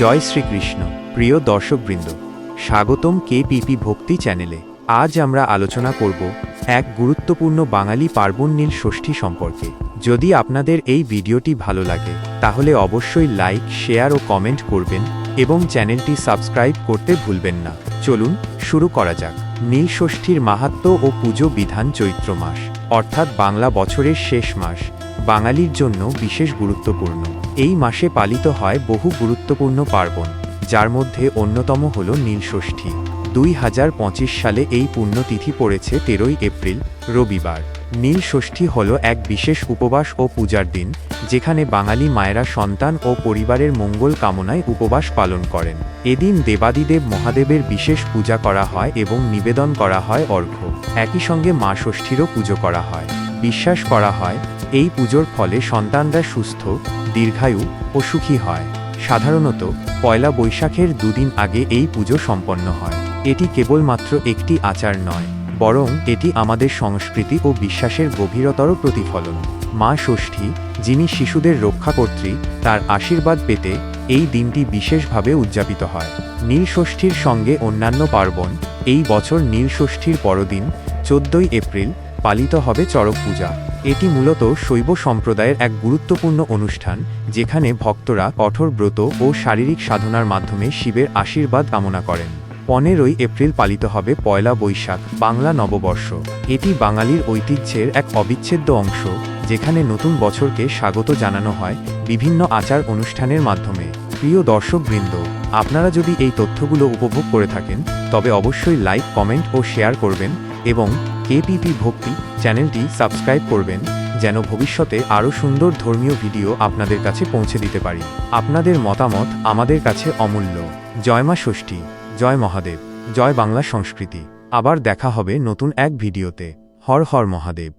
জয় শ্রীকৃষ্ণ, প্রিয় দর্শকবৃন্দ, স্বাগতম কে পিপি ভক্তি চ্যানেলে। আজ আমরা আলোচনা করব এক গুরুত্বপূর্ণ বাঙালি পার্বণ নীল ষষ্ঠী সম্পর্কে। যদি আপনাদের এই ভিডিওটি ভালো লাগে, তাহলে অবশ্যই লাইক, শেয়ার ও কমেন্ট করবেন এবং চ্যানেলটি সাবস্ক্রাইব করতে ভুলবেন না। চলুন শুরু করা যাক। নীল ষষ্ঠীর মাহাত্ম্য ও পুজো বিধান চৈত্র মাস, অর্থাৎ বাংলা বছরের শেষ মাস। বাঙালির জন্য বিশেষ গুরুত্বপূর্ণ। এই মাসে পালিত হয় বহু গুরুত্বপূর্ণ পার্বণ, যার মধ্যে অন্যতম হল নীলষষ্ঠী। দুই হাজার পঁচিশ সালে এই পুণ্যতিথি পড়েছে তেরোই এপ্রিল, রবিবার। নীল ষষ্ঠী হল এক বিশেষ উপবাস ও পূজার দিন, যেখানে বাঙালি মায়েরা সন্তান ও পরিবারের মঙ্গল কামনায় উপবাস পালন করেন। এদিন দেবাদিদেব মহাদেবের বিশেষ পূজা করা হয় এবং নিবেদন করা হয় অর্ঘ্য। একই সঙ্গে মা ষষ্ঠীরও পুজো করা হয়। বিশ্বাস করা হয়, এই পুজোর ফলে সন্তানরা সুস্থ, দীর্ঘায়ু ও সুখী হয়। সাধারণত, পয়লা বৈশাখের দুদিন আগে এই পুজো সম্পন্ন হয়। এটি কেবলমাত্র একটি আচার নয়, বরং এটি আমাদের সংস্কৃতি ও বিশ্বাসের গভীরতর প্রতিফলন। মা ষষ্ঠী, যিনি শিশুদের রক্ষাকর্ত্রী তার আশীর্বাদ পেতে এই দিনটি বিশেষভাবে উদযাপিত হয়। নীল ষষ্ঠীর সঙ্গে অন্যান্য পার্বণ, এই বছর নীল ষষ্ঠীর পরদিন, চোদ্দই এপ্রিল পালিত হবে চড়ক পূজা। এটি মূলত শৈব সম্প্রদায়ের এক গুরুত্বপূর্ণ অনুষ্ঠান, যেখানে ভক্তরা কঠোর ব্রত ও শারীরিক সাধনার মাধ্যমে শিবের আশীর্বাদ কামনা করেন। পনেরোই এপ্রিল পালিত হবে পয়লা বৈশাখ, বাংলা নববর্ষ। এটি বাঙালির ঐতিহ্যের এক অবিচ্ছেদ্য অংশ, যেখানে নতুন বছরকে স্বাগত জানানো হয় বিভিন্ন আচার অনুষ্ঠানের মাধ্যমে। প্রিয় দর্শকবৃন্দ, আপনারা যদি এই তথ্যগুলো উপভোগ করে থাকেন, তবে অবশ্যই লাইক, কমেন্ট ও শেয়ার করবেন এবং কেপিপি ভক্তি চ্যানেলটি সাবস্ক্রাইব করবেন, যেন ভবিষ্যতে আরও সুন্দর ধর্মীয় ভিডিও আপনাদের কাছে পৌঁছে দিতে পারি। আপনাদের মতামত আমাদের কাছে অমূল্য। জয় মা ষষ্ঠী, জয় মহাদেব, জয় বাংলা সংস্কৃতি। আবার দেখা হবে নতুন এক ভিডিওতে। হর হর মহাদেব।